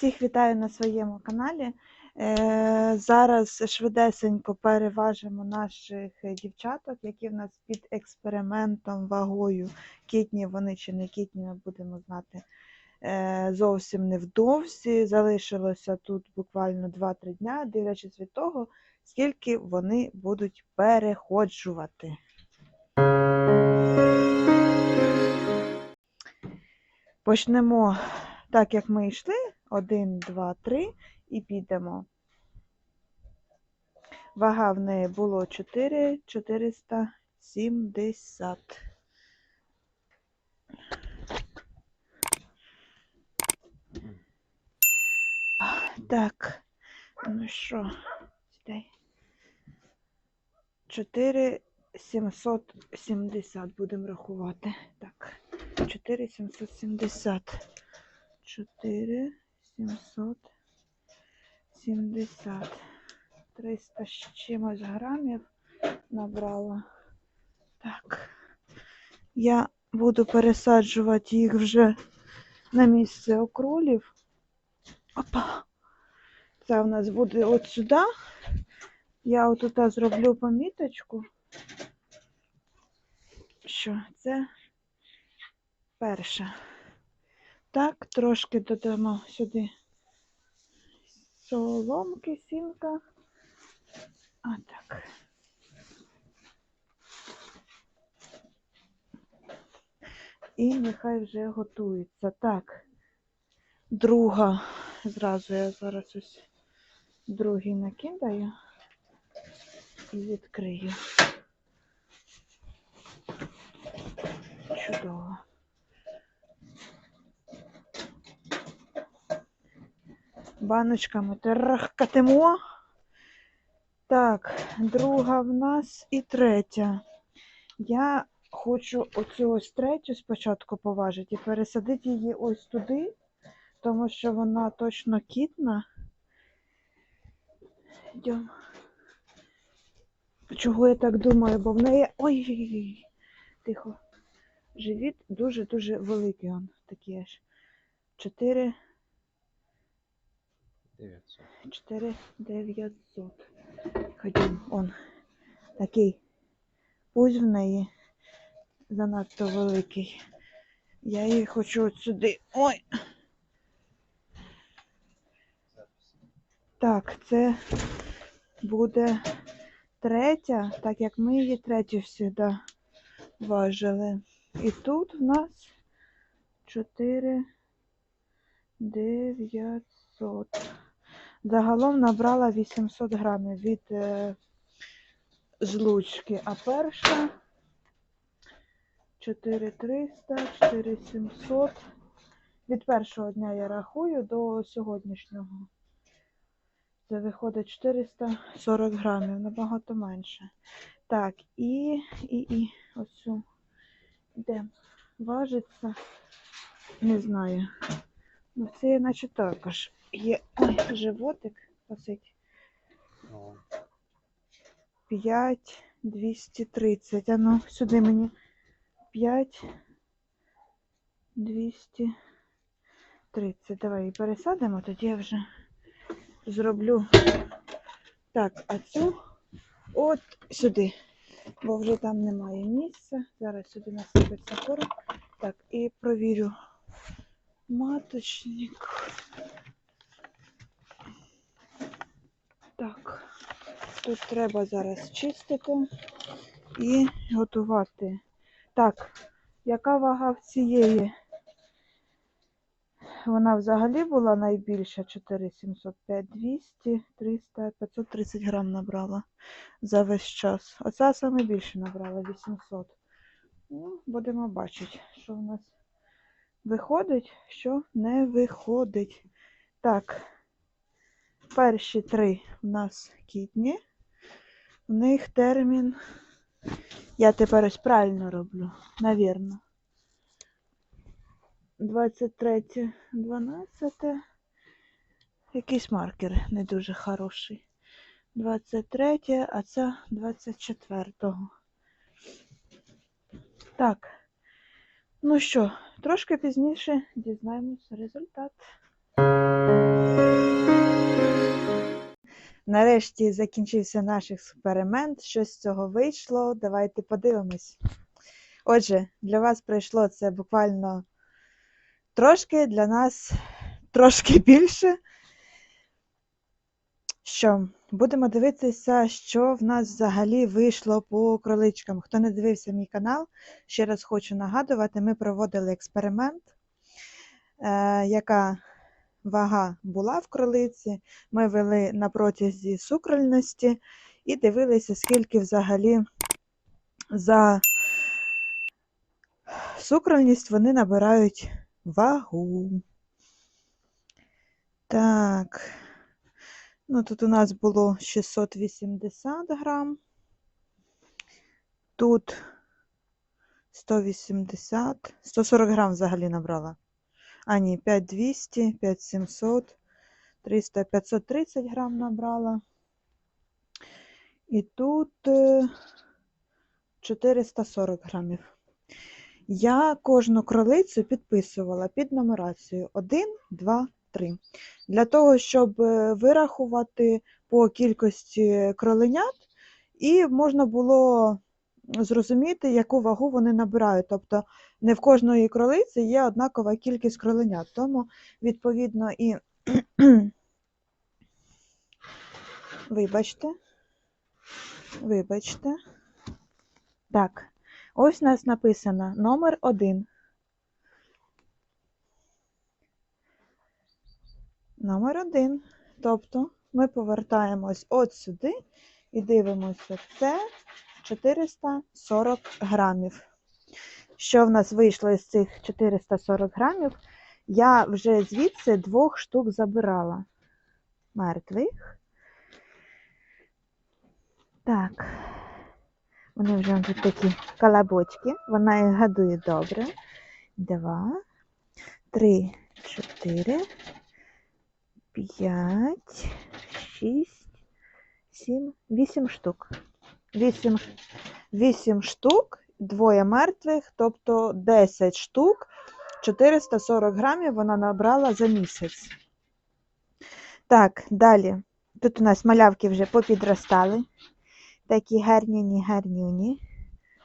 Всіх вітаю на своєму каналі. Е, зараз швидесенько переважимо наших дівчаток, які в нас під експериментом вагою. Кітні вони чи не кітні, ми будемо знати е, зовсім невдовзі. Залишилося тут буквально 2-3 дня, дивлячись від того, скільки вони будуть переходжувати. Почнемо так, як ми йшли. Один, два, три і підемо. Вага в неї було 4 470. Так, ну що, сідай. 4 770 будемо рахувати. Так, 4 770. 4 770. 300 з чимось грамів набрала. Так. Я буду пересаджувати їх вже на місце окролів. Опа. Це у нас буде от сюди. Я отут зроблю поміточку, що це перша. Так, трошки додамо сюди соломки, сінка. А так. І нехай вже готується. Так, друга, зразу я зараз ось другий накидаю і відкрию. Чудово. Баночками трахкатимо. Так, друга в нас і третя. Я хочу оцю ось третю спочатку поважити і пересадити її ось туди, тому що вона точно кітна. Йдемо. Чого я так думаю? Бо в неї. Ой, тихо. Живіт дуже-дуже великий. Он такий аж. 4 900. 4 900. Ходім, он такий пусть в неї занадто великий. Я її хочу от сюди. Ой. Так, це буде третя, так як ми її третю завжди важили. І тут в нас 4 900. Загалом набрала 800 грамів від е, злучки, а перша 4300, 4700. Від першого дня я рахую до сьогоднішнього. Це виходить 440 грамів, набагато менше. Так, і, і, і оцю де важиться, не знаю. Ну, це наче також є ой, животик висить. Ну, 5 230. А ну, сюди мені 5 230. Давай її пересадимо, тоді я вже зроблю. Так, а цю от сюди, бо вже там немає місця. Зараз сюди насипеться корм. Так, і провірю маточник. Так, тут треба зараз чистити і готувати. Так, яка вага в цієї? Вона взагалі була найбільша 4705, 200, 300, 530 грам набрала за весь час. Оця саме більше набрала 800. Ну, будемо бачити, що в нас виходить, що не виходить. Так, перші три в нас кітні. У них термін. Я тепер ось правильно роблю, навірно. 23, 12. Якийсь маркер не дуже хороший. 23, а це 24-го. Так. Ну що, трошки пізніше дізнаємось результат. Нарешті закінчився наш експеримент. Щось з цього вийшло. Давайте подивимось. Отже, для вас пройшло це буквально трошки, для нас трошки більше. Що, будемо дивитися, що в нас взагалі вийшло по кроличкам. Хто не дивився мій канал, ще раз хочу нагадувати, ми проводили експеримент, е, яка вага була в кролиці. Ми вели на протязі сукрольності і дивилися, скільки взагалі за сукрольність вони набирають вагу. Так. Ну, тут у нас було 680 грам. Тут 180, 140 грам взагалі набрала. А, ні, 5200, 5700, 300, 530 грам набрала. І тут е, 440 грамів. Я кожну кролицю підписувала під нумерацією 1, 2, 3. Для того, щоб е, вирахувати по кількості кроленят, і можна було зрозуміти, яку вагу вони набирають. Тобто не в кожної кролиці є однакова кількість кроленят. Тому, відповідно, і вибачте, вибачте. Так, ось у нас написано номер 1. Номер 1. Тобто ми повертаємось от сюди і дивимося, це 440 грамів. Що в нас вийшло із цих 440 грамів? Я вже звідси двох штук забирала мертвих. Так, вони вже тут такі колобочки, вона їх гадує добре. Два, три, чотири, п'ять, шість, сім, вісім штук. Вісім, вісім штук, двоє мертвих, тобто 10 штук, 440 грамів вона набрала за місяць. Так, далі. Тут у нас малявки вже попідростали. Такі гарніні, гарнюні.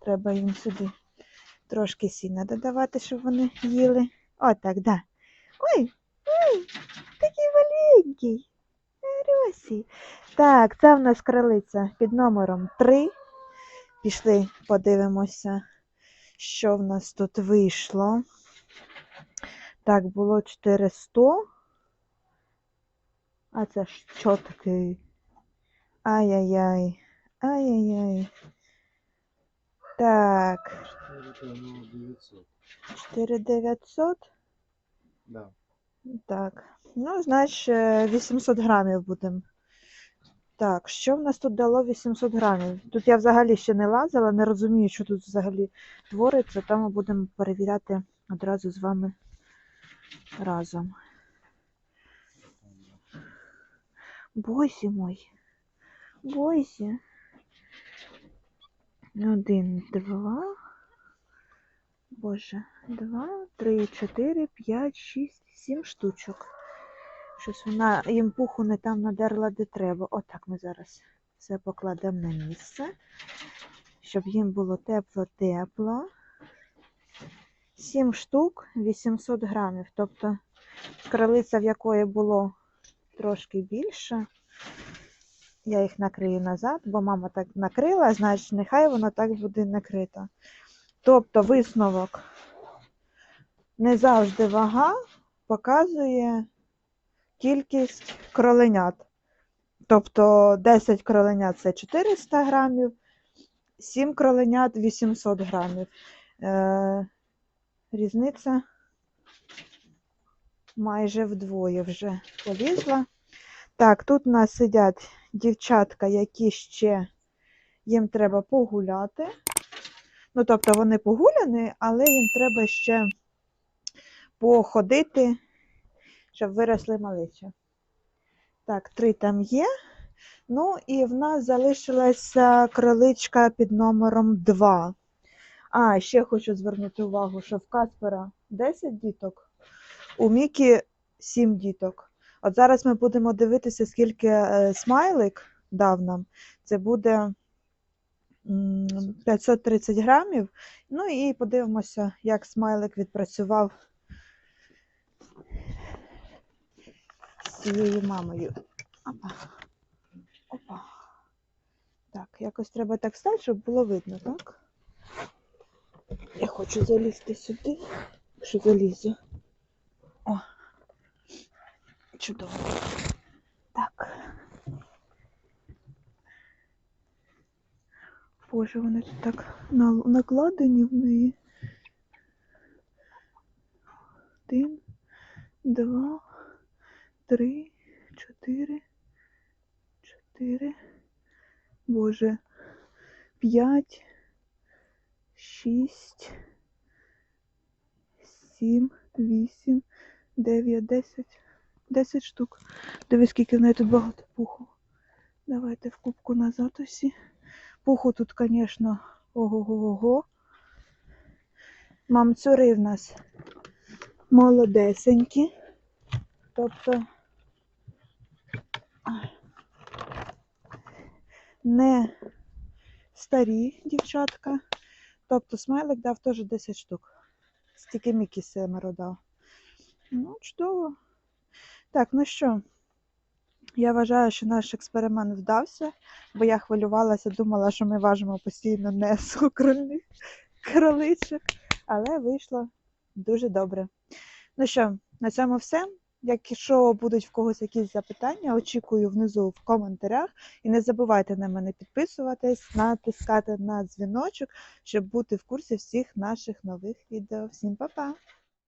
Треба їм сюди трошки сіна додавати, щоб вони їли. Отак, да. Ой, ой, такий маленький. Росі. Так, це в нас кролиця під номером 3. Пішли, подивимося, що в нас тут вийшло. Так, було 400. А це ж що таке? Ай-яй-яй. Ай-яй-яй. Так, 4900. 4900. Да. Так, ну, значить, е, 800 грамів будемо. Так, що в нас тут дало 800 грамів? Тут я взагалі ще не лазила, не розумію, що тут взагалі твориться, тому будемо перевіряти одразу з вами разом. Бойся мой. Бойся. Один, два. Боже, два, три, чотири, п'ять, шість, сім штучок. Щось вона їм пуху не там надерла, де треба. Отак ми зараз все покладемо на місце, щоб їм було тепло-тепло. Сім штук 800 грамів. Тобто кролиця, в якої було трошки більше. Я їх накрию назад, бо мама так накрила, значить, нехай воно так буде накрито. Тобто висновок не завжди вага показує кількість кроленят. Тобто 10 кроленят це 400 грамів, 7 кроленят 800 грамів. Е, різниця майже вдвоє вже полізла. Так, тут у нас сидять дівчатка, які ще їм треба погуляти. Ну, тобто вони погуляні, але їм треба ще походити, щоб виросли маличі. Так, три там є. Ну, і в нас залишилася кроличка під номером 2. А, ще хочу звернути увагу, що в Каспера 10 діток, у Мікі 7 діток. От зараз ми будемо дивитися, скільки е, смайлик дав нам. Це буде 530 грамів. Ну і подивимося, як смайлик відпрацював цією мамою. Опа. Опа. Так, якось треба так встати, щоб було видно, так? Я хочу залізти сюди, якщо залізу. О. Чудово. Так. Боже, вони тут так накладені в неї. Один, два, три, чотири, чотири. Боже. П'ять, шість, сім, вісім, дев'ять, десять. Десять штук. Дивись, скільки в неї тут багато пуху. Давайте в кубку назад усі. Пуху тут, звісно, ого-го-го. Мамцюри в нас молодесенькі. Тобто не старі дівчатка. Тобто смайлик дав теж 10 штук. Стільки Мікі семеро дав. Ну, чудово. Так, ну що, я вважаю, що наш експеримент вдався, бо я хвилювалася, думала, що ми важимо постійно не сукрольних кроличок, але вийшло дуже добре. Ну що, на цьому все. Якщо будуть в когось якісь запитання, очікую внизу в коментарях. І не забувайте на мене підписуватись, натискати на дзвіночок, щоб бути в курсі всіх наших нових відео. Всім па-па!